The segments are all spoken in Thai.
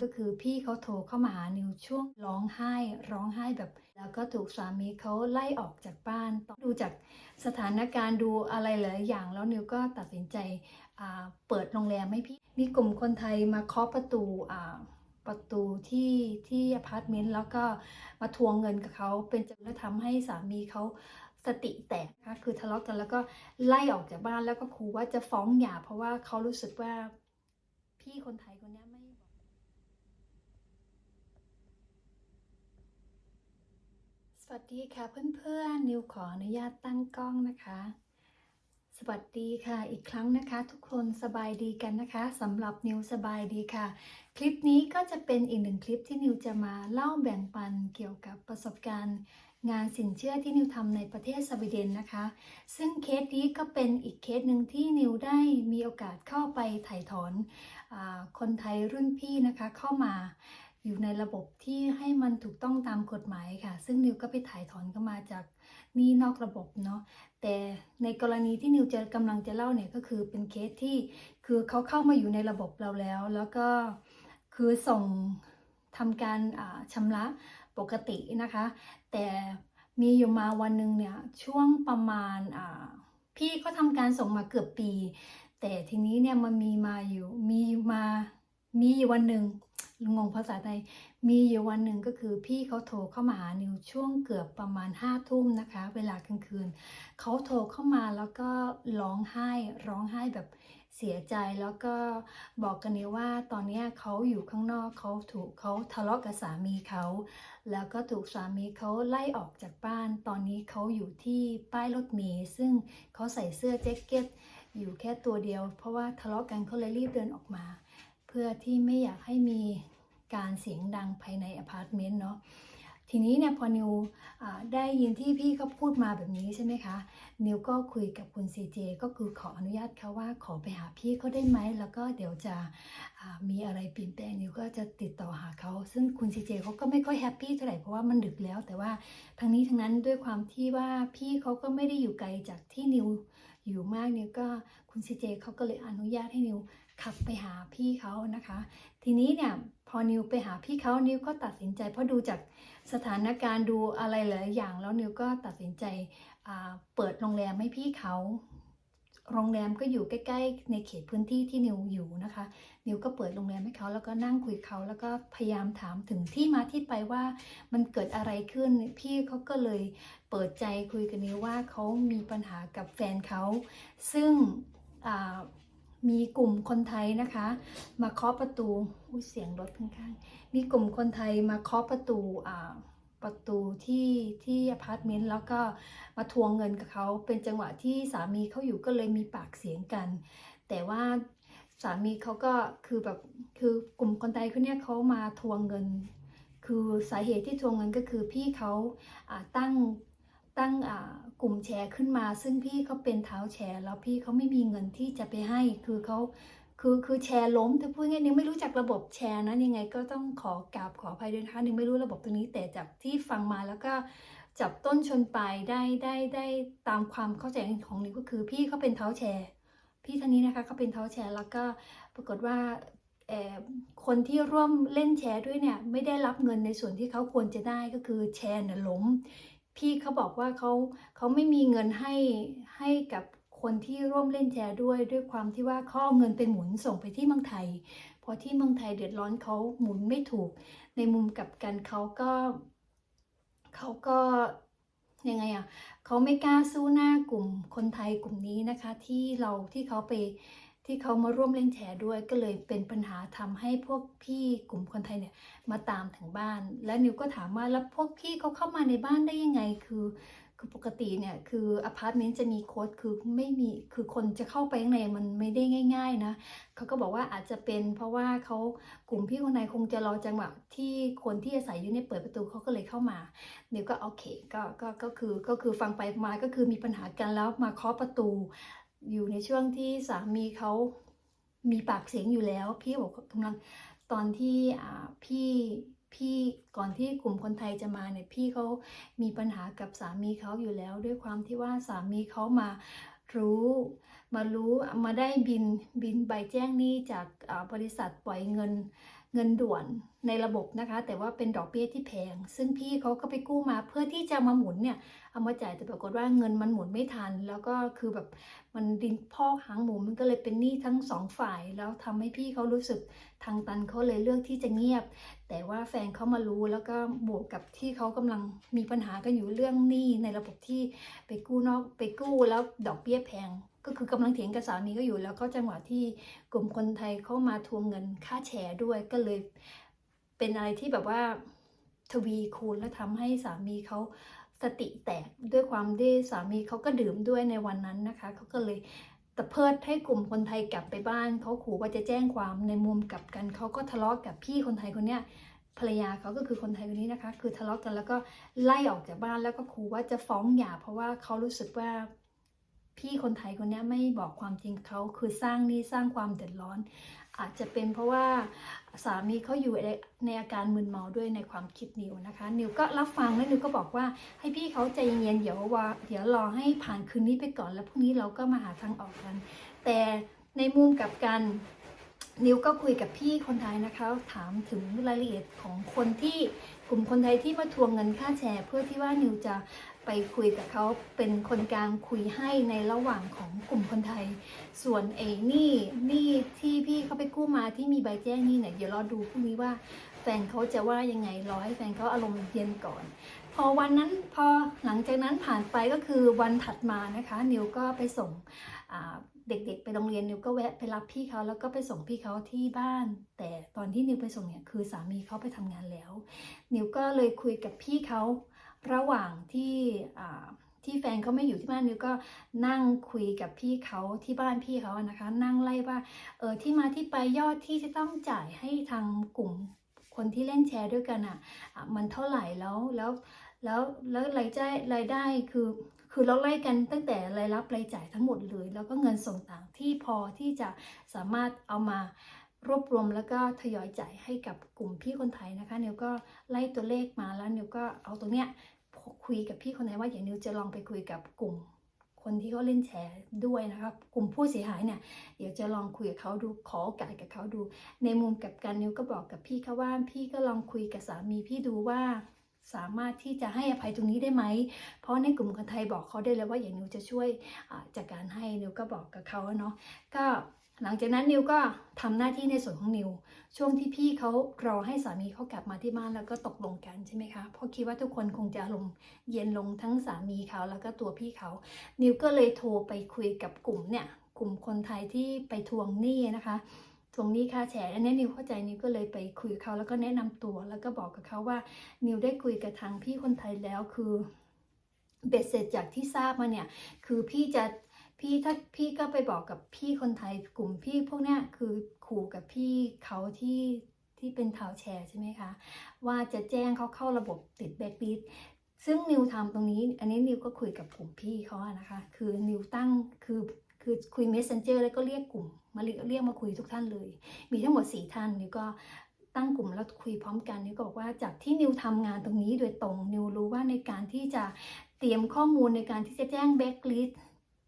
ก็คือพี่เขาโทรเข้ามาหานิวช่วงร้องไห้ ร้องไห้แบบ แล้วก็ถูกสามีเขาไล่ออกจากบ้านต้องดูจากสถานการณ์ดูอะไรหลายอย่าง แล้วนิวก็ตัดสินใจเปิดโรงแรมให้พี่ มีกลุ่มคนไทยมาเคาะประตูประตูที่ที่อพาร์ตเมนต์แล้วก็มาทวงเงินกับเขาเป็นจนแล้วทำให้สามีเขาสติแตกคะคือทะเลาะกันแล้วก็ไล่ออกจากบ้านแล้วก็ขู่ว่าจะฟ้องหย่าเพราะว่าเขารู้สึกว่าพี่คนไทยคนนี้ไม่ สวัสดีค่ะเพื่อนๆ นิวขออนุญาตตั้งกล้องนะคะ สวัสดีค่ะอีกครั้งนะคะ ทุกคนสบายดีกันนะคะสำหรับนิวสบายดีค่ะ คลิปนี้ก็จะเป็นอีกหนึ่งคลิปที่นิวจะมาเล่าแบ่งปันเกี่ยวกับประสบการณ์ งานสินเชื่อที่นิวทำในประเทศสวีเดนนะคะ ซึ่งเคสนี้ก็เป็นอีกเคสหนึ่งที่นิวได้มีโอกาสเข้าไปถ่ายถอนอคนไทยรุ่นพี่นะคะเข้ามา อยู่ในระบบที่ให้มันถูกต้องตามกฎหมายค่ะ ซึ่งนิวก็ไปถ่ายถอนก็มาจากนี่นอกระบบเนาะแต่ในกรณีที่นิวจะกำลังจะเล่าเนี่ยก็คือเป็นเคสที่คือเขาเข้ามาอยู่ในระบบเราแล้ว แล้วก็คือส่งทำการชำระปกตินะคะ แต่มีอยู่มาวันหนึ่งเนี่ยช่วงประมาณพี่เขาทำการส่งมาเกือบปี แต่ทีนี้เนี่ยมันมีมาอยู่มีมามีอยู่วันหนึ่ง งงภาษาไทยมีอยู่วันหนึ่งก็คือพี่เขาโทรเข้ามาหานิวช่วงเกือบประมาณห้าทุ่มนะคะ เวลากลางคืนเขาโทรเข้ามาแล้วก็ร้องไห้ร้องไห้แบบเสียใจแล้วก็บอกกันนิวว่าตอนนี้เขาอยู่ข้างนอกเขาถูกเขาทะเลาะกับสามีเขาแล้วก็ถูกสามีเขาไล่ออกจากบ้าน ตอนนี้เขาอยู่ที่ป้ายรถเมล์ซึ่งเขาใส่เสื้อแจ็คเก็ตอยู่แค่ตัวเดียว เพราะว่าทะเลาะกันเขาเลยรีบเดินออกมา เพื่อที่ไม่อยากให้มีการเสียงดังภายในอพาร์ตเมนต์เนาะทีนี้เนี่ยพอนิวได้ยินที่พี่เขาพูดมาแบบนี้ใช่ไหมคะนิวก็คุยกับคุณซีเจก็คือขออนุญาตเขาว่าขอไปหาพี่เขาได้ไหมแล้วก็เดี๋ยวจะมีอะไรเปลี่ยนแปลงนิวก็จะติดต่อหาเขาซึ่งคุณซีเจเขาก็ไม่ค่อยแฮปปี้เท่าไหร่เพราะว่ามันดึกแล้ว แต่ว่าทั้งนี้ทั้งนั้นด้วยความที่ว่าพี่เขาก็ไม่ได้อยู่ไกลจากที่นิว อยู่มากนิวก็คุณซีเจเขาก็เลยอนุญาตให้นิวขับไปหาพี่เขานะคะ ทีนี้เนี่ยพอนิวไปหาพี่เขานิวก็ตัดสินใจ เพราะดูจากสถานการณ์ดูอะไรหลายอย่าง แล้วนิวก็ตัดสินใจเปิดโรงแรมให้พี่เขาโรงแรมก็อยู่ใกล้ๆ ในเขตพื้นที่ที่นิวอยู่นะคะ นิวก็เปิดโรงแรมให้เขาแล้วก็นั่งคุยเขาแล้วก็พยายามถามถึงที่มาที่ไปว่ามันเกิดอะไรขึ้นพี่เขาก็เลย เปิดใจคุยกับนิวว่าเขามีปัญหากับแฟนเขา ซึ่งมีกลุ่มคนไทยนะคะ มาเคาะประตูอุ้ยเสียงรถข้างๆ มีกลุ่มคนไทยมาเคาะประตูประตูที่ที่อพาร์ตเมนต์แล้วก็มาทวงเงินกับเขาเป็นจังหวะที่สามีเขาอยู่ก็เลยมีปากเสียงกัน แต่ว่าสามีเขาก็คือแบบคือกลุ่มคนไทยคนนี้เขามาทวงเงิน คือสาเหตุที่ทวงเงินก็คือพี่เขาตั้ง ตั้งกลุ่มแชร์ขึ้นมา ซึ่งพี่เขาเป็นเท้าแชร์ แล้วพี่เขาไม่มีเงินที่จะไปให้คือเขาคือคือแชร์ล้มถ้าพูดง่ายๆนิงไม่รู้จักระบบแชร์นะยังไงก็ต้องขอกราบขออภัยด้วยนะคะนิงไม่รู้ระบบตรงนี้แต่จากที่ฟังมาแล้วก็จับต้นชนปลายได้ได้ได้ตามความเข้าใจของนิงก็คือ พี่เขาเป็นเท้าแชร์ พี่ท่านนี้นะคะเขาเป็นเท้าแชร์แล้วก็ปรากฏว่าคนที่ร่วมเล่นแชร์ด้วยเนี่ยไม่ได้รับเงินในส่วนที่เขาควรจะได้ก็คือแชร์เนี่ยล้ม พี่เขาบอกว่าเขาเขาไม่มีเงินให้ให้กับคนที่ร่วมเล่นแชร์ด้วย ด้วยความที่ว่าเขาเอาเงินไปหมุนส่งไปที่เมืองไทย พอที่เมืองไทยเดือดร้อนเขาหมุนไม่ถูก ในมุมกลับกันเขาก็เขาก็ยังไงอะเขาไม่กล้าสู้หน้ากลุ่มคนไทยกลุ่มนี้นะคะ ที่เราที่เขาไป ที่เขามาร่วมเล่นแชร์ด้วยก็เลยเป็นปัญหาทำให้พวกพี่กลุ่มคนไทยเนี่ยมาตามถึงบ้าน และนิวก็ถามว่าแล้วพวกพี่เขาเข้ามาในบ้านได้ยังไงคือคือปกติเนี่ยคืออพาร์ตเมนต์จะมีโค้ดคือไม่มีคือคนจะเข้าไปข้างในมันไม่ได้ง่าย ๆนะเขาก็บอกว่าอาจจะเป็นเพราะว่าเขากลุ่มพี่คนไหนคงจะรอจังหวะที่คนที่อาศัยอยู่เนี่ยเปิดประตูเขาก็เลยเข้ามานิวก็โอเคก็ก็ก็คือก็คือฟังไปมาก็คือมีปัญหากันแล้วมาเคาะประตู อยู่ในช่วงที่สามีเขามีปากเสียงอยู่แล้ว พี่บอกกำลังตอนที่อ่าพี่พี่ก่อนที่กลุ่มคนไทยจะมาเนี่ยพี่เขามีปัญหากับสามีเขาอยู่แล้ว ด้วยความที่ว่าสามีเขามารู้มารู้มาได้บินบินใบแจ้งหนี้จากอ่าบริษัทปล่อยเงิน เงินด่วนในระบบนะคะ แต่ว่าเป็นดอกเบี้ยที่แพง ซึ่งพี่เขาก็ไปกู้มาเพื่อที่จะมาหมุนเนี่ยเอามาจ่ายแต่ปรากฏว่าเงินมันหมุนไม่ทัน แล้วก็คือแบบมันดินพอกหางหมูมันก็เลยเป็นหนี้ทั้งสองฝ่าย แล้วทำให้พี่เขารู้สึกทางตันเขาเลยเลือกที่จะเงียบ แต่ว่าแฟนเขามารู้แล้วก็บวกกับที่เขากำลังมีปัญหากันอยู่เรื่องหนี้ในระบบที่ไปกู้นอกไปกู้แล้วดอกเบี้ยแพง ก็คือกำลังเถียงกับสามีก็อยู่แล้วก็จังหวะที่กลุ่มคนไทยเข้ามาทวงเงินค่าแชร์ด้วยก็เลยเป็นอะไรที่แบบว่าทวีคูณและทำให้สามีเขาสติแตกด้วยความที่สามีเขาก็ดื่มด้วยในวันนั้นนะคะเขาก็เลยตะเพิดให้กลุ่มคนไทยกลับไปบ้านเขาขู่ว่าจะแจ้งความในมุมกลับกันเขาก็ทะเลาะกับพี่คนไทยคนเนี้ยภรรยาเขาก็คือคนไทยคนนี้นะคะ คือทะเลาะกันแล้วก็ไล่ออกจากบ้านแล้วก็ขู่ว่าจะฟ้องหย่าเพราะว่าเขารู้สึกว่า พี่คนไทยคนนี้ไม่บอกความจริงเขาคือสร้างนี่สร้างความเดือดร้อน อาจจะเป็นเพราะว่าสามีเขาอยู่ในในอาการมึนเมาด้วยในความคิดนิวนะคะ นิวก็รับฟังแล้วนิวก็บอกว่าให้พี่เขาใจเย็นๆเดี๋ยวว่าเดี๋ยวรอให้ผ่านคืนนี้ไปก่อนแล้วพรุ่งนี้เราก็มาหาทางออกกัน แต่ในมุมกลับกัน นิวก็คุยกับพี่คนไทยนะคะ ถามถึงรายละเอียดของคนที่กลุ่มคนไทยที่มาทวงเงินค่าแชร์ เพื่อที่ว่านิวจะไปคุยกับเขาเป็นคนกลางคุยให้ในระหว่างของกลุ่มคนไทย ส่วนไอ้นี่นี่ที่พี่เขาไปกู้มาที่มีใบแจ้งนี่เนี่ยเดี๋ยวรอดูพรุ่งนี้ว่าแฟนเขาจะว่ายังไงรอให้แฟนเขาอารมณ์เย็นก่อน พอวันนั้นพอหลังจากนั้นผ่านไปก็คือวันถัดมานะคะ นิวก็ไปส่งอ่า เด็กๆ ไปโรงเรียนนิวก็แวะไปรับพี่เขาแล้วก็ไปส่งพี่เขาที่บ้าน แต่ตอนที่นิวไปส่งเนี่ยคือสามีเขาไปทำงานแล้ว นิวก็เลยคุยกับพี่เขาระหว่างที่ที่แฟนเขาไม่อยู่ที่บ้านนิวก็นั่งคุยกับพี่เขาที่บ้านพี่เขาอะนะคะ นั่งไล่ว่าเออที่มาที่ไปยอดที่จะต้องจ่ายให้ทางกลุ่มคนที่เล่นแชร์ด้วยกันอะอะมันเท่าไหร่แล้วแล้วแล้วแล้วรายได้รายได้คือ คือเราไล่กันตั้งแต่รายรับรายจ่ายทั้งหมดเลย แล้วก็เงินส่งต่างที่พอที่จะสามารถเอามารวบรวมแล้วก็ทยอยจ่ายให้กับกลุ่มพี่คนไทยนะคะนิวก็ไล่ตัวเลขมาแล้วนิวก็เอาตรงเนี้ยคุยกับพี่คนไทยว่าอย่างนิวจะลองไปคุยกับกลุ่มคนที่เขาเล่นแชร์ด้วยนะครับกลุ่มผู้เสียหายเนี่ยเดี๋ยวจะลองคุยกับเขาดูขอโอกาสกับเขาดู ในมุมกับกันนิวก็บอกกับพี่เขาว่าพี่ก็ลองคุยกับสามีพี่ดูว่า สามารถที่จะให้อภัยตรงนี้ได้ไหม เพราะในกลุ่มคนไทยบอกเขาได้เลยว่าอย่างนิวจะช่วยอ่าจัดการให้นิวก็บอกกับเขาเนาะก็หลังจากนั้นนิวก็ทำหน้าที่ในส่วนของนิว ช่วงที่พี่เขารอให้สามีเขากลับมาที่บ้านแล้วก็ตกลงกันใช่ไหมคะเพราะคิดว่าทุกคนคงจะลงเย็นลงทั้งสามีเขาแล้วก็ตัวพี่เขานิวก็เลยโทรไปคุยกับกลุ่มเนี่ยกลุ่มคนไทยที่ไปทวงหนี้นะคะ ทวงหนี้ค่าแชร์อันนี้นิวเข้าใจนิวก็เลยไปคุยเขาแล้วก็แนะนำตัว แล้วก็บอกกับเขาว่านิวได้คุยกับทางพี่คนไทยแล้วคือเบ็ดเสร็จจากที่ทราบมาเนี่ย คือพี่จะพี่ถ้าพี่ก็ไปบอกกับพี่คนไทยกลุ่มพี่พวกเนี้ยคือขู่กับพี่เขาที่ที่เป็นเท้าแชร์ใช่ไหมคะ ว่าจะแจ้งเขาเข้าระบบติดแบ็กลิสซึ่งนิวทำตรงนี้ อันนี้นิวก็คุยกับกลุ่มพี่เขาอะนะคะ คือนิวตั้งคือ คือคุย messenger แล้วก็เรียกกลุ่ม มาเรียกมาคุยทุกท่านเลย มีทั้งหมด 4 ท่านนิวก็ตั้งกลุ่มแล้วคุยพร้อมกันนิวก็บอกว่าจากที่นิวทำงานตรงนี้โดยตรงนิวรู้ว่าในการที่จะเตรียมข้อมูลในการที่จะแจ้งแบ็กลิส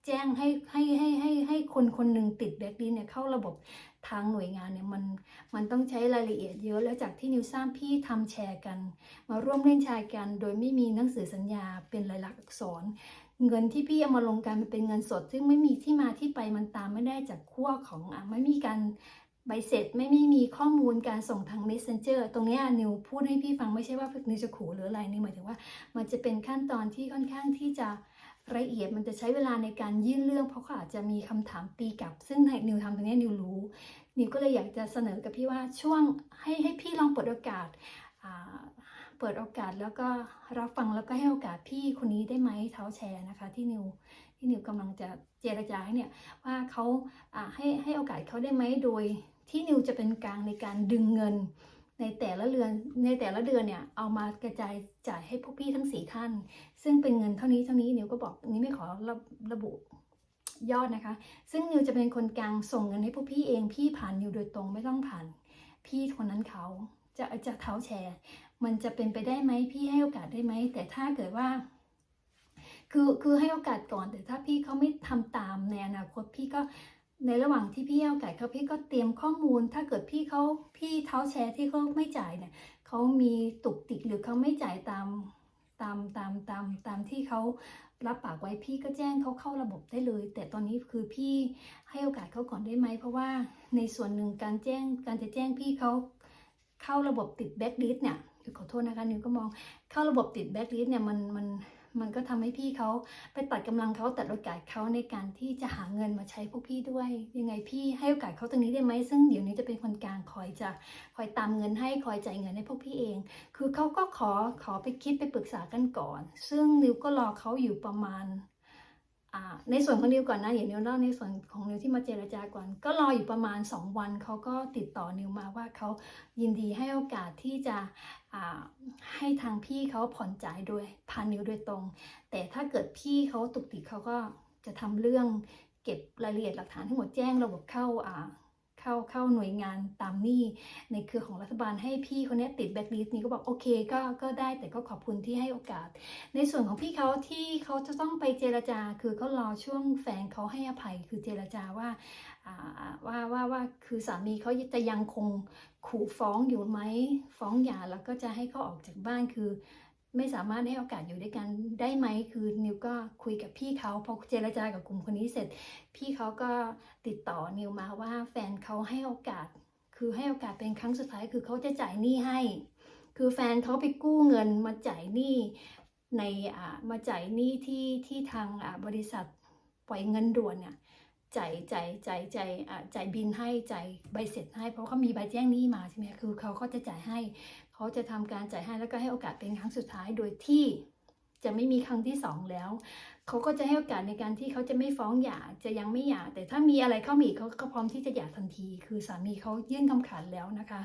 แจ้งให้ให้ให้ให้ให้คนคนหนึ่งติดแบ็กลิสเนี่ยเข้าระบบทางหน่วยงานเนี่ยมันมันต้องใช้รายละเอียดเยอะแล้วจากที่นิวทราบพี่ทำแชร์กัน มาร่วมเล่นแชร์กัน โดยไม่มีหนังสือสัญญาเป็นลายลักษณ์อักษร เงินที่พี่เอามาลงกันมันเป็นเงินสด ซึ่งไม่มีที่มาที่ไปมันตามไม่ได้จากขั้วของอะไม่มีการใบเสร็จไม่มีมีข้อมูลการส่งทาง messenger ตรงนี้นิวพูดให้พี่ฟังไม่ใช่ว่านิวจะขู่หรืออะไรนี่หมายถึงว่า มันจะเป็นขั้นตอนที่ค่อนข้างที่จะละเอียดมันจะใช้เวลาในการยื่นเรื่องเพราะเขาอาจจะมีคำถามตีกลับ ซึ่งนิวทำตรงนี้นิวรู้ นิวก็เลยอยากจะเสนอกับพี่ว่าช่วงให้ให้พี่ลองเปิดโอกาส เปิดโอกาสแล้วก็รับฟังแล้วก็ให้โอกาสพี่คนนี้ได้ไหมเท้าแชร์นะคะ ที่นิวที่นิวกำลังจะเจรจาให้เนี่ยว่าเขาอ่าให้ให้โอกาสเขาได้ไหมโดยที่นิวจะเป็นกลางในการดึงเงิน ในแต่ละเดือนในแต่ละเดือนเนี่ยเอามากระจายจ่ายให้พวกพี่ทั้งสี่ท่าน ซึ่งเป็นเงินเท่านี้เท่านี้นิวก็บอกนี้ไม่ขอระระบุยอดนะคะ ซึ่งนิวจะเป็นคนกลางส่งเงินให้พวกพี่เองพี่ผ่านนิวโดยตรงไม่ต้องผ่านพี่คนนั้นเขาจะจะเท้าแชร์ มันจะเป็นไปได้ไหมพี่ให้โอกาสได้ไหม แต่ถ้าเกิดว่า คือคือให้โอกาสก่อน แต่ถ้าพี่เขาไม่ทำตามในอนาคตพี่ก็ในระหว่างที่พี่ให้โอกาสเขาพี่ก็เตรียมข้อมูล ถ้าเกิดพี่เขาพี่เท้าแชร์ที่เขาไม่จ่ายเนี่ยเขามีตุกติกหรือเขาไม่จ่ายตามตามตามตามตามที่เขารับปากไว้พี่ก็แจ้งเขาเข้าระบบได้เลย แต่ตอนนี้คือพี่ให้โอกาสเขาก่อนได้ไหม เพราะว่าในส่วนหนึ่งการแจ้งการจะแจ้งพี่เขาเข้าระบบติดแบ็กลิสเนี่ย ขอโทษนะคะนิวก็มองเข้าระบบติดแบ็กลิสเนี่ยมันมันมันก็ทำให้พี่เขาไปตัดกำลังเขาตัดโอกาสเขาในการที่จะหาเงินมาใช้พวกพี่ด้วย ยังไงพี่ให้โอกาสเขาตรงนี้ได้ไหมซึ่งเดี๋ยวนี้จะเป็นคนกลางคอยจะคอยตามเงินให้คอยจ่ายเงินให้พวกพี่เอง คือเขาก็ขอขอไปคิดไปปรึกษากันก่อน ซึ่งนิวก็รอเขาอยู่ประมาณ ในส่วนของนิวก่อนนะอย่างนิวเล่าในส่วนของนิวที่มาเจรจาก่อน ก็รออยู่ประมาณ 2 วันเขาก็ติดต่อนิวมาว่าเขายินดีให้โอกาสที่จะให้ทางพี่เขาผ่อนจ่ายโดยผ่านนิวโดยตรง แต่ถ้าเกิดพี่เขาตุกติกเขาก็จะทำเรื่องเก็บรายละเอียดหลักฐานทั้งหมดแจ้งระบบเข้า เข้าเข้าหน่วยงานตามหนี้ในเครือของรัฐบาลให้พี่คนเนี้ยติดแบ็คลิสต์นี้ก็บอกโอเคก็ก็ได้แต่ก็ขอบคุณที่ให้โอกาส ในส่วนของพี่เขาที่เขาจะต้องไปเจรจา คือเขารอช่วงแฟนเขาให้อภัยคือเจรจาว่าว่าว่าว่าคือสามีเขาจะยังคงขู่ฟ้องอยู่ไหมฟ้องหย่าแล้วก็จะให้เขาออกจากบ้านคือ ไม่สามารถให้โอกาสอยู่ด้วยกันได้ไหมคือนิวก็คุยกับพี่เขาพอเจรจากับกลุ่มคนนี้เสร็จ พี่เขาก็ติดต่อนิวมาว่าแฟนเขาให้โอกาส คือให้โอกาสเป็นครั้งสุดท้ายคือเขาจะจ่ายหนี้ให้ คือแฟนเขาไปกู้เงินมาจ่ายหนี้ในอ่ามาจ่ายหนี้ที่ที่ทางอ่าบริษัทปล่อยเงินด่วนเนี่ยจ่ายจ่ายจ่ายจ่ายอ่าจ่ายบินให้จ่ายใบเสร็จให้ เพราะเขามีใบแจ้งหนี้มาใช่ไหมคือเขาก็จะจ่ายให้ เขาจะทำการจ่ายให้แล้วก็ให้โอกาสเป็นครั้งสุดท้ายโดยที่จะไม่มีครั้งที่สองแล้ว เขาก็จะให้โอกาสในการที่เขาจะไม่ฟ้องหย่าจะยังไม่หย่า แต่ถ้ามีอะไรเข้ามาอีกเขาก็พร้อมที่จะหย่าทันที คือสามีเขายื่นคำขาดแล้วนะคะ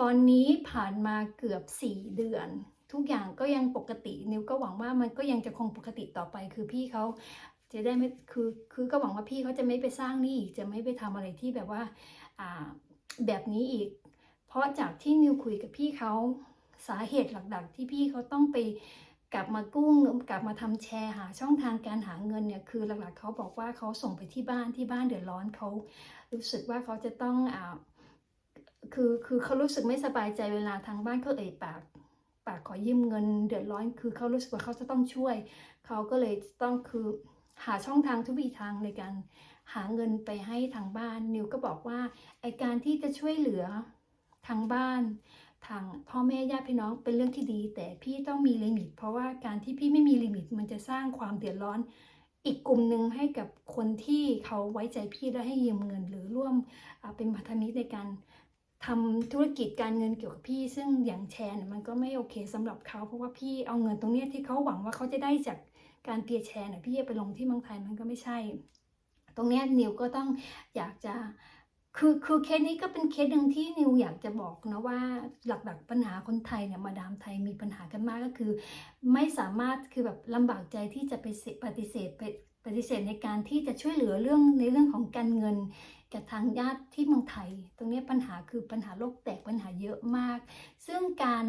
ตอนนี้ผ่านมาเกือบ 4 เดือน ทุกอย่างก็ยังปกติ นิวก็หวังว่ามันก็ยังจะคงปกติต่อไป คือพี่เขาจะได้ไม่คือคือก็หวังว่าพี่เขาจะไม่ไปสร้างนี้อีกจะไม่ไปทำอะไรที่แบบว่าอ่าแบบนี้อีก ราะจากที่นิวคุยกับพี่เขาสาเหตุหลักๆ ที่พี่เขาต้องไปกลับมากู้เงินกลับมาทำแชร์หาช่องทางการหาเงินเนี่ยคือหลักๆเขาบอกว่าเขาส่งไปที่บ้านที่บ้านเดือดร้อนเขารู้สึกว่าเขาจะต้องอ่าคือคือเขารู้สึกไม่สบายใจเวลาทางบ้านเขาเอ่ยปากปากขอยืมเงินเดือดร้อน คือเขารู้สึกว่าเขาจะต้องช่วยเขาก็เลยต้องคือหาช่องทางทุกวิถีทางในการหาเงินไปให้ทางบ้านนิวก็บอกว่าไอการที่จะช่วยเหลือ ทางบ้านทางพ่อแม่ญาติพี่น้องเป็นเรื่องที่ดี แต่พี่ต้องมีลิมิต เพราะว่าการที่พี่ไม่มีลิมิต มันจะสร้างความเดือดร้อนอีกกลุ่มหนึ่งให้กับคนที่เขาไว้ใจพี่และให้ยืมเงิน หรือร่วมเป็นพันธมิตรในการทำธุรกิจการเงินเกี่ยวกับพี่ ซึ่งอย่างแชร์มันก็ไม่โอเคสำหรับเขาเพราะว่าพี่เอาเงินตรงนี้ที่เขาหวังว่าเขาจะได้จากการเปียแชร์เนี่ยพี่ไปลงที่เมืองไทยมันก็ไม่ใช่ ตรงนี้นิวก็ต้องอยากจะ คือคือเคสนี้ก็เป็นเคสหนึ่งที่นิวอยากจะบอกนะว่าหลักๆปัญหาคนไทยเนี่ยมาดามไทยมีปัญหากันมากก็คือ ไม่สามารถคือแบบลำบากใจที่จะไปปฏิเสธไปปฏิเสธในการที่จะช่วยเหลือเรื่องในเรื่องของการเงินกับทางญาติที่เมืองไทย ตรงนี้ปัญหาคือปัญหาโลกแตกปัญหาเยอะมาก ซึ่งการ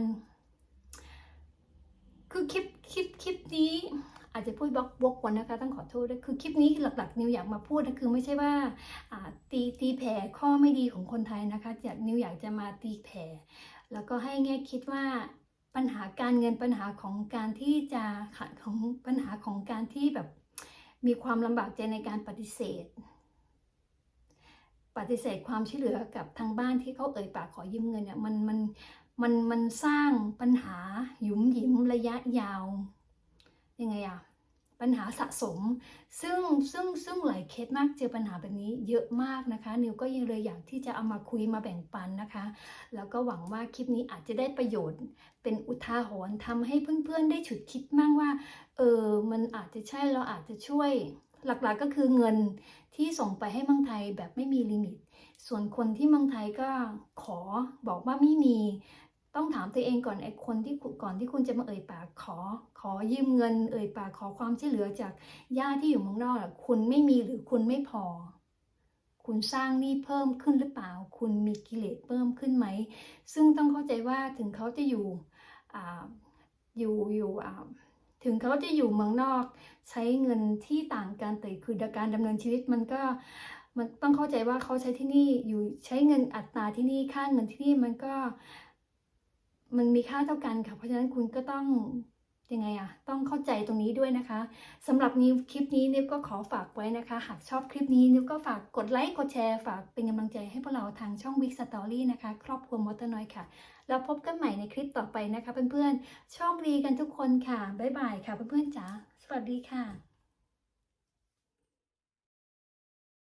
คือคลิปคลิปคลิปนี้ อาจจะพูดบล็อกบล็อกก่อนนะคะต้องขอโทษด้วยคือคลิปนี้หลักๆ นิวอยากมาพูดนะคือไม่ใช่ว่าอ่าตีตีแผ่ข้อไม่ดีของคนไทยนะคะจากนิวอยากจะมาตีแผ่แล้วก็ให้แง่คิดว่าปัญหาการเงินปัญหาของการที่จะขัดของปัญหาของการที่แบบมีความลำบากใจในการปฏิเสธ ปฏิเสธความช่วยเหลือกับทางบ้านที่เขาเอ่ยปากขอยืมเงินเนี่ยมันมันมันมันสร้างปัญหาหยุมหยิมระยะยาวยังไงอะ ปัญหาสะสม ซึ่งซึ่งซึ่งหลายเคสมากเจอปัญหาแบบนี้เยอะมากนะคะ นิวก็ยังเลยอยากที่จะเอามาคุยมาแบ่งปันนะคะ แล้วก็หวังว่าคลิปนี้อาจจะได้ประโยชน์ เป็นอุทาหรณ์ทำให้เพื่อนๆได้ฉุดคิดมั่งว่าเออมันอาจจะใช่เราอาจจะช่วยหลักๆก็คือเงินที่ส่งไปให้เมืองไทยแบบไม่มีลิมิต ส่วนคนที่เมืองไทยก็ขอบอกว่าไม่มี ต้องถามตัวเองก่อนไอ้คนที่ก่อนที่คุณจะมาเอ่ยปากขอ ขอยืมเงิน เอ่ยปากขอความช่วยเหลือจากญาติที่อยู่เมืองนอกอะคุณไม่มีหรือคุณไม่พอ คุณสร้างหนี้เพิ่มขึ้นหรือเปล่า คุณมีกิเลสเพิ่มขึ้นไหม ซึ่งต้องเข้าใจว่าถึงเขาจะอยู่ออยู่อยู่ถึงเขาจะอยู่เมืองนอก ใช้เงินที่ต่างกันแต่คือการดำเนินชีวิตมันก็มันต้องเข้าใจว่าเขาใช้ที่นี่อยู่ใช้เงินอัตราที่นี่ค่าเงินที่นี่มันก็ มันมีค่าเท่ากันค่ะ เพราะฉะนั้นคุณก็ต้องยังไงอะต้องเข้าใจตรงนี้ด้วยนะคะสำหรับนิ้วคลิปนี้นิวก็ขอฝากไว้นะคะ หากชอบคลิปนี้นิวก็ฝากกดไลค์กดแชร์ฝากเป็นกำลังใจให้พวกเราทางช่อง Big Story นะคะ ครอบครัวมอเตอร์น้อยค่ะ แล้วพบกันใหม่ในคลิปต่อไปนะคะ เพื่อนๆโชคดีกันทุกคนค่ะ บ๊ายบายค่ะเพื่อนๆจ๋าสวัสดีค่ะ